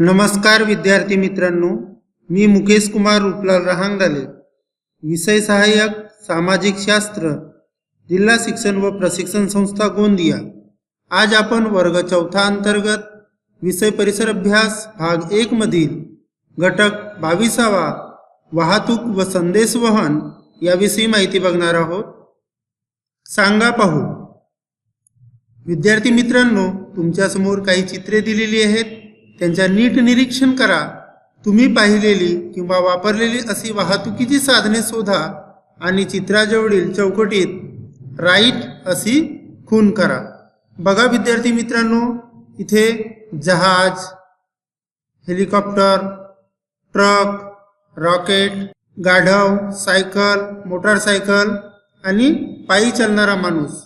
नमस्कार विद्यार्थी मित्रांनो मी मुकेश कुमार रुपलाल रहांगडाले विषय सहाय्यक सामाजिक शास्त्र जिल्हा शिक्षण व प्रशिक्षण संस्था गोंदिया. आज आपण वर्ग चौथा अंतर्गत विषय परिसर अभ्यास भाग एक मधील घटक बावीसावा वाहतूक व संदेशवहन याविषयी माहिती बघणार आहोत. सांगा पाहू. विद्यार्थी मित्रांनो तुमच्यासमोर काही चित्रे दिलेली आहेत. त्यांच्या नीट निरीक्षण करा. तुम्ही पाहिलेली किंवा वापरलेली अशी वाहतुकीची साधने शोधा आणि चित्राजवळील चौकटीत राईट अशी खून करा. बघा विद्यार्थी मित्रांनो इथे जहाज हेलिकॉप्टर ट्रक रॉकेट गाढव सायकल मोटारसायकल आणि पायी चालणारा माणूस.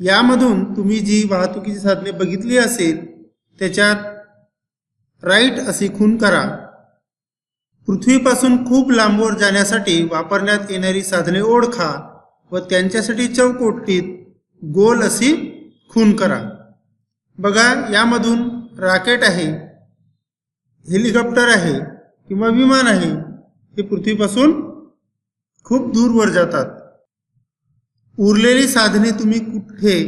यामधून तुम्ही जी वाहतुकीची साधने बघितली असेल त्याच्यात राईट अशी खून करा. पृथ्वीपासून खूप लांबवर जाण्यासाठी वापरण्यात येणारी साधने ओळखा व त्यांच्यासाठी चौकोटीत गोल अशी खून करा. बघा यामधून राकेट आहे हेलिकॉप्टर आहे किंवा विमान आहे हे पृथ्वीपासून खूप दूरवर जातात. उरलेली साधने तुम्ही कुठे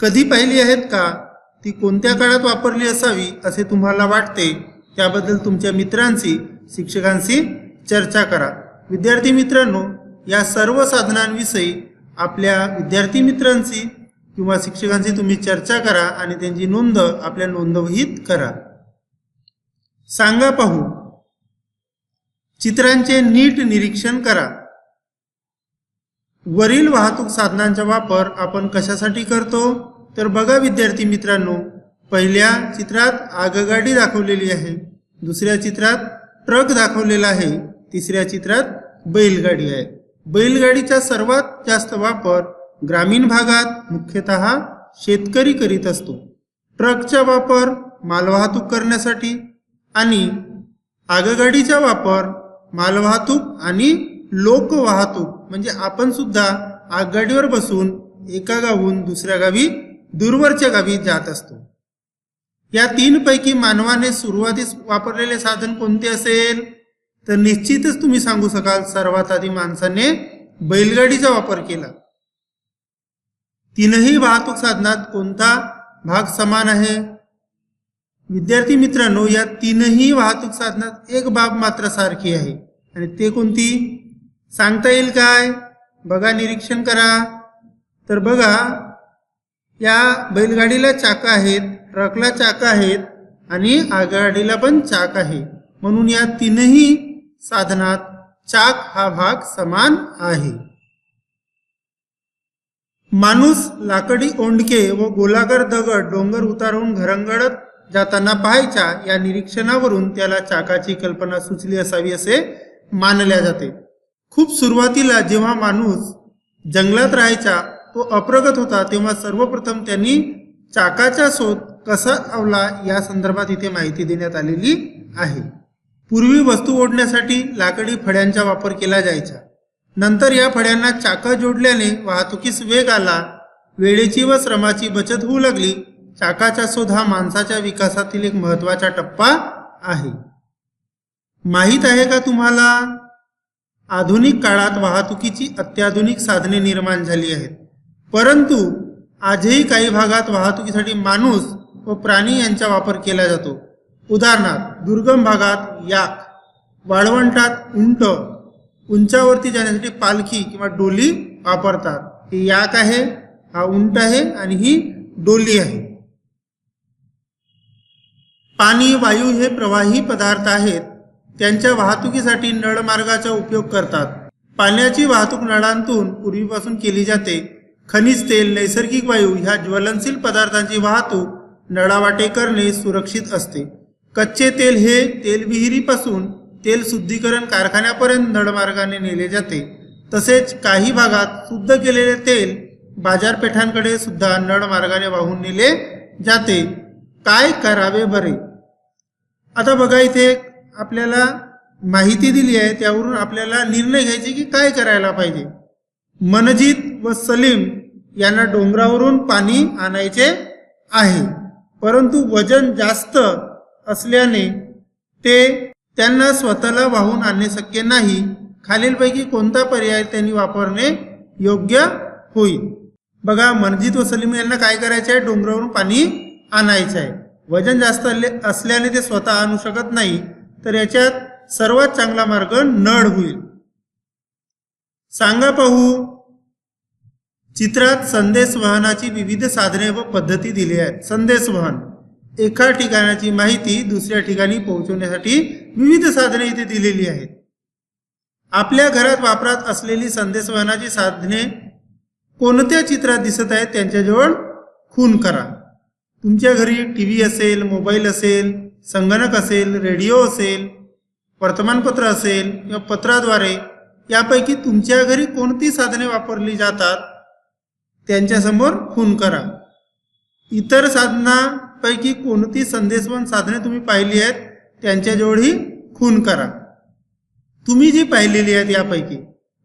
कधी पाहिली आहेत का? ती कोणत्या काळात वापरली असावी असे तुम्हाला वाटते त्याबद्दल तुमच्या मित्रांशी शिक्षकांशी चर्चा करा. विद्यार्थी मित्रांनो या सर्व साधनांविषयी आपल्या विद्यार्थी मित्रांशी किंवा शिक्षकांशी तुम्ही चर्चा करा आणि त्यांची नोंद आपल्या नोंदवहीत करा. सांगा पाहू. चित्रांचे नीट निरीक्षण करा. वरील वाहतूक साधनांचा वापर आपण कशासाठी करतो? तर बघा विद्यार्थी मित्रांनो पहिल्या चित्रात आगगाडी दाखवलेली आहे दुसऱ्या चित्रात ट्रक दाखवलेला आहे तिसऱ्या चित्रात बैलगाडी आहे. बैलगाडीचा सर्वात जास्त वापर ग्रामीण भागात मुख्यतः शेतकरी करीत असतो. ट्रकचा वापर मालवाहतूक करण्यासाठी आणि आगगाडीचा वापर मालवाहतूक आणि लोकवाहतूक म्हणजे आपण सुद्धा आगगाडीवर बसून एका गावून दुसऱ्या गावी दूरवरच्या गावी जात असतो. या तीनपैकी मानवाने सुरुवातीस वापरलेले साधन कोणते असेल? तर निश्चितच तुम्ही सांगू शकाल सर्वात आधी माणसाने बैलगाडीचा वापर केला. तीनही वाहतूक साधनात कोणता भाग समान आहे? विद्यार्थी मित्रांनो या तीनही वाहतूक साधनात एक बाब मात्र सारखी आहे. आणि ते कोणती? सांगता येईल काय? बघा निरीक्षण करा. तर बघा या बैलगाडीला चाका आहेत ट्रकला चाका आहेत आणि आगगाडीला पण चाक आहे. म्हणून या तीनही साधनात चाक हा भाग समान आहे. माणूस लाकडी ओंडके व गोलाकार दगड डोंगर उतारून घरंगडत जाताना पाहायच्या या निरीक्षणावरून त्याला चाकाची कल्पना सुचली असावी असे मानल्या जाते. खूप सुरुवातीला जेव्हा माणूस जंगलात राहायचा तो अप्रगत होता तेव्हा सर्वप्रथम त्यांनी चाकाचा शोध कसा आवला या संदर्भात इथे माहिती देण्यात आलेली आहे. पूर्वी वस्तू ओढण्यासाठी लाकडी फड्यांचा वापर केला जायचा. नंतर या फड्यांना चाकं जोडल्याने वाहतुकीस वेग आला. वेळेची व श्रमाची बचत होऊ लागली. चाकाचा शोध हा माणसाच्या विकासातील एक महत्त्वाचा टप्पा आहे. माहीत आहे का तुम्हाला? आधुनिक काळात वाहतुकीची अत्याधुनिक साधने निर्माण झाली आहेत. परंतु आजही काही भागात वाहतुकीसाठी माणूस व प्राणी यांचा वापर केला जातो. उदाहरणार्थ दुर्गम भागात याक वाळवंटात उंट उंचावरती जाण्यासाठी पालखी किंवा डोली वापरतात. ही याक आहे हा उंट आहे आणि ही डोली आहे. पाणी वायू हे प्रवाही पदार्थ आहेत. त्यांच्या वाहतुकीसाठी नळमार्गाचा उपयोग करतात. पाण्याची वाहतूक नळांतून पूर्वीपासून केली जाते. खनिज तेल नैसर्गिक वायू ह्या ज्वलनशील पदार्थांची वाहतूक नळावाटे करणे सुरक्षित असते. कच्चे तेल हे तेलविहिरीपासून तेल शुद्धीकरण कारखान्यापर्यंत नळमार्गाने नेले जाते. तसेच काही भागात शुद्ध केलेले तेल बाजारपेठांकडे सुद्धा नळमार्गाने वाहून नेले जाते. काय करावे बरे? आता बघा इथे आपल्याला माहिती दिली आहे त्यावरून आपल्याला निर्णय घ्यायचे की काय करायला पाहिजे. मनजित व सलीम यांना डोंगरावरून पाणी आणायचे आहे. परंतु वजन जास्त असल्याने ते त्यांना स्वतःला वाहून आणणे शक्य नाही. खालीलपैकी कोणता पर्याय त्यांनी वापरणे योग्य होईल बघा मनजित व सलीम यांना काय करायचे आहे? डोंगरावरून पाणी आणायचं आहे. वजन जास्त असल्याने ते स्वतः आणू शकत नाही. तर याच्यात सर्वात चांगला मार्ग नळ होईल. सांगा पाहू. चित्रात संदेश वहनाची विविध साधने व पद्धती दिली आहेत. संदेश वहन एका ठिकाणाची माहिती दुसऱ्या ठिकाणी पोहोचवण्यासाठी विविध साधने इथे दिलेली आहेत. आपल्या घरात वापरात असलेली संदेश वहनाची साधने कोणत्या चित्रात दिसत आहेत त्यांच्याजवळ खून करा. तुमच्या घरी टी व्ही असेल मोबाईल असेल संगणक असेल रेडिओ असेल वर्तमानपत्र असेल किंवा पत्राद्वारे यापैकी तुमच्या घरी कोणती साधने वापरली जातात? त्यांच्यासमोर खून करा. इतर साधनापैकी कोणती संदेशवन साधने तुम्ही पाहिली आहेत त्यांच्याजवळही खून करा. तुम्ही जी पाहिलेली आहेत यापैकी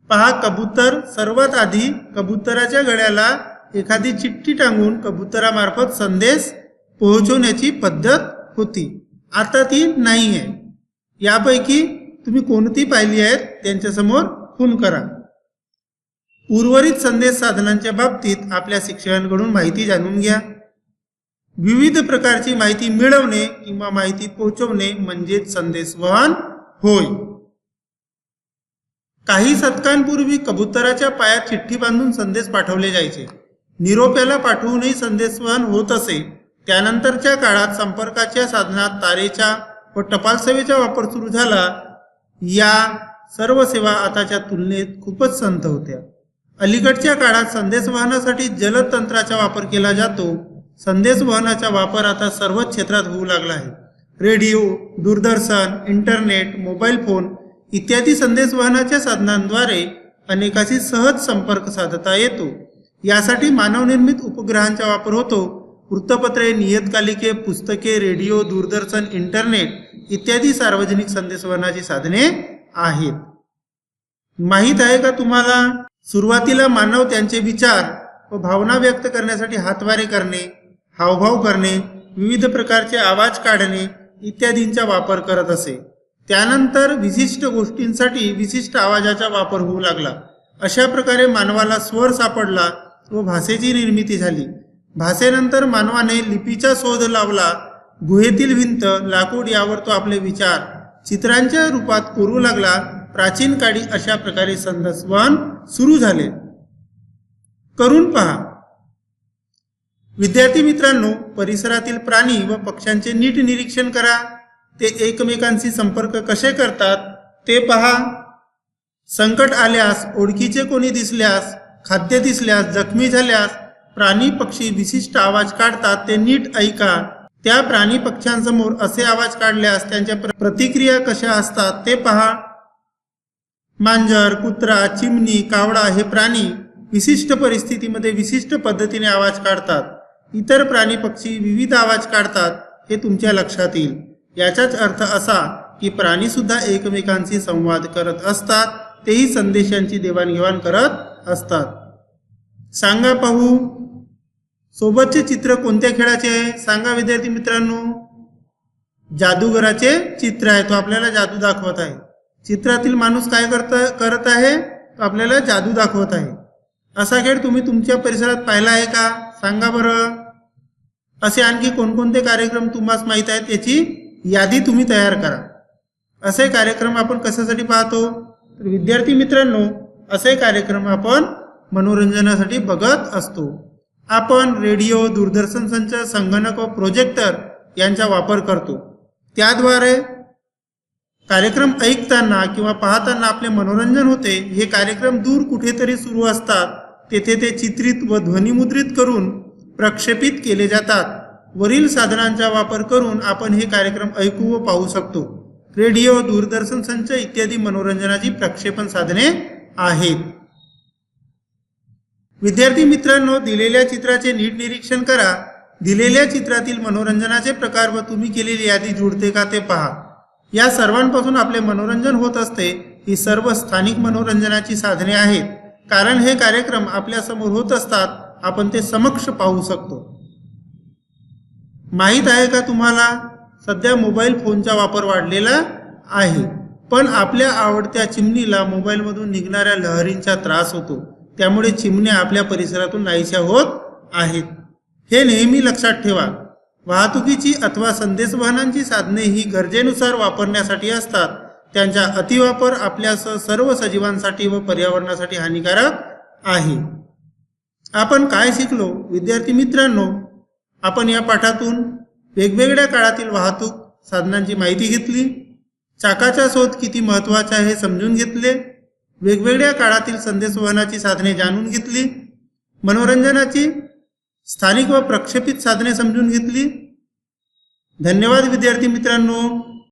पहा कबूतर सर्वात आधी कबुतराच्या गळ्याला एखादी चिठ्ठी टांगून कबुतरामार्फत संदेश पोहोचवण्याची पद्धत होती. आता ती नाही आहे यापैकी तुम्ही कोणती पाहिली आहेत त्यांच्यासमोर खून करा. उर्वरित संदेश साधनांच्या बाबतीत आपल्या शिक्षकांकडून माहिती जाणून घ्या. विविध प्रकारची माहिती मिळवणे किंवा माहिती पोहोचवणे म्हणजेच संदेशवहन होय. काही शतकांपूर्वी कबुतराच्या पायात चिठ्ठी बांधून संदेश पाठवले जायचे. निरोप्याला पाठवूनही संदेशवहन होत असे. त्यानंतरच्या काळात संपर्काच्या साधनात तारेच्या व टपाल सेवेचा वापर सुरू झाला. या सर्व सेवा आताच्या तुलनेत खूपच संत होत्या. अलीकडच्या काळात संदेशवहनासाठी जलद तंत्राचा वापर केला जातो. संदेशवहनाचा वापर आता सर्वच क्षेत्रात होऊ लागला आहे. Radio Doordarshan internet mobile phone इत्यादी संदेशवहनाच्या साधनांद्वारे अनेकाशी सहज संपर्क साधता येतो. यासाठी मानवनिर्मित उपग्रहांचा वापर होतो. वृत्तपत्रे नियतकालिके पुस्तके रेडिओ दूरदर्शन इंटरनेट इत्यादी सार्वजनिक संदेशवहनाची साधने आहेत. माहीत आहे का तुम्हाला? सुरुवातीला मानव त्यांचे विचार व भावना व्यक्त करण्यासाठी हातवारे करणे हावभाव करणे विविध प्रकारचे आवाज काढणे इत्यादींचा वापर करत असे. त्यानंतर विशिष्ट गोष्टींसाठी विशिष्ट आवाजाचा वापर होऊ लागला. अशा प्रकारे मानवाला स्वर सापडला व भाषेची निर्मिती झाली. भाषेनंतर मानवाने लिपीचा शोध लावला. गुहेतील भिंत लाकूड यावर तो आपले विचार चित्रांच्या रूपात कोरू लागला. प्राचीन काळी अशा प्रकारे संदस्वन सुरू झाले. करून पहा. विद्यार्थी मित्रांनो परिसरातील प्राणी व पक्ष्यांचे नीट निरीक्षण करा. ते एकमेकांशी संपर्क कसे करतात ते पहा. संकट आल्यास ओळखीचे कोणी दिसल्यास खाद्य दिसल्यास जखमी झाल्यास प्राणी पक्षी विशिष्ट आवाज काढतात ते नीट ऐका. त्या प्राणी पक्ष्यांसमोर असे आवाज काढल्यास त्यांच्या प्रतिक्रिया कशा असतात ते पहा. मांजर कुत्रा चिमणी कावडा हे प्राणी विशिष्ट परिस्थितीमध्ये विशिष्ट पद्धतीने आवाज काढतात. इतर प्राणी पक्षी विविध आवाज काढतात हे तुमच्या लक्षात येईल. याचाच अर्थ असा की प्राणी सुद्धा एकमेकांशी संवाद करत असतात तेही संदेशांची देवाणघेवाण करत असतात. सांगा पाहू सोबतचे चित्र कोणत्या खेळाचे आहे? सांगा विद्यार्थी मित्रांनो. जादूगराचे चित्र आहे तो आपल्याला जादू दाखवत आहे. चित्रातील माणूस काय करत करत आहे? तो आपल्याला जादू दाखवत आहे. असा खेळ तुम्ही तुमच्या परिसरात पाहिला आहे का? सांगा बरं. असे आणखी कोणकोणते कार्यक्रम तुम्हाला माहीत आहेत? याची यादी तुम्ही तयार करा. असे कार्यक्रम आपण कशासाठी पाहतो? तर विद्यार्थी मित्रांनो असे कार्यक्रम आपण मनोरंजनासाठी बघत असतो. आपण रेडिओ दूरदर्शन संच संगणक व प्रोजेक्टर यांचा वापर करतो. त्याद्वारे कार्यक्रम ऐकताना किंवा पाहताना आपले मनोरंजन होते हे कार्यक्रम दूर कुठेतरी सुरू असतात. तेथे ते चित्रित व ध्वनिमुद्रित करून प्रक्षेपित केले जातात. वरील साधनांचा वापर करून आपण हे कार्यक्रम ऐकू व पाहू शकतो. रेडिओ दूरदर्शन संच इत्यादी मनोरंजनाची प्रक्षेपण साधने आहेत. विद्यार्थी मित्रांनो दिलेल्या चित्राचे नीट निरीक्षण करा. दिलेल्या चित्रातील मनोरंजनाचे प्रकार व तुम्ही केलेली यादी जुळते का ते पहा. या सर्वांपासून आपले मनोरंजन होत असते ही सर्व स्थानिक मनोरंजनाची साधने आहेत. कारण हे कार्यक्रम आपल्यासमोर होत असतात आपण ते समक्ष पाहू शकतो. माहीत आहे का तुम्हाला सध्या मोबाईल फोनचा वापर वाढलेला आहे पण आपल्या आवडत्या चिमणीला मोबाईलमधून निघणाऱ्या लहरींचा त्रास होतो. त्यामुळे चिमण्या आपल्या परिसरातून नाहीशा होत आहेत. हे नेहमी लक्षात ठेवा. वाहतुकीची अथवा संदेशवहनांची साधने ही गरजेनुसार वापरण्यासाठी असतात. त्यांचा अतिवापर आपल्यासह सर्व सजीवांसाठी व पर्यावरणासाठी हानिकारक आहे. आपण काय शिकलो? विद्यार्थी मित्रांनो आपण या पाठातून वेगवेगळ्या काळातील वाहतूक साधनांची माहिती घेतली. चाकाचा शोध किती महत्त्वाचा आहे हे समजून घेतले. वेगवेगळ्या काळातील संदेशवहनाची साधने जाणून घेतली. मनोरंजनाची स्थानिक व प्रक्षेपित साधने समजून घेतली. धन्यवाद विद्यार्थी मित्रांनो.